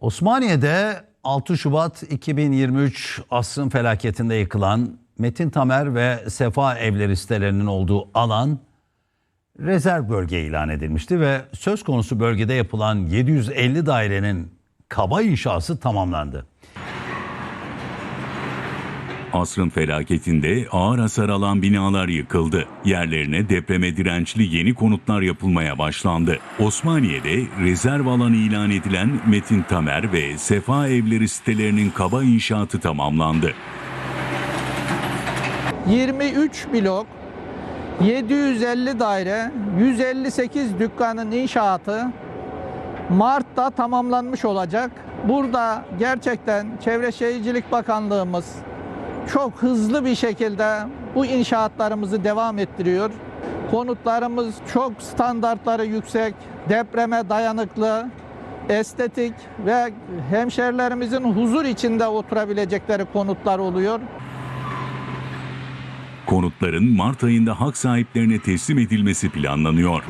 Osmaniye'de 6 Şubat 2023 asrın felaketinde yıkılan Metin Tamer ve Sefa evleri sitelerinin olduğu alan rezerv bölge ilan edilmişti ve söz konusu bölgede yapılan 750 dairenin kaba inşası tamamlandı. Asrın felaketinde ağır hasar alan binalar yıkıldı. Yerlerine depreme dirençli yeni konutlar yapılmaya başlandı. Osmaniye'de rezerv alanı ilan edilen Metin Tamer ve Sefa Evleri sitelerinin kaba inşaatı tamamlandı. 23 blok, 750 daire, 158 dükkanın inşaatı Mart'ta tamamlanmış olacak. Burada gerçekten Çevre Şehircilik Bakanlığımız çok hızlı bir şekilde bu inşaatlarımızı devam ettiriyor. Konutlarımız çok standartları yüksek, depreme dayanıklı, estetik ve hemşerilerimizin huzur içinde oturabilecekleri konutlar oluyor. Konutların Mart ayında hak sahiplerine teslim edilmesi planlanıyor.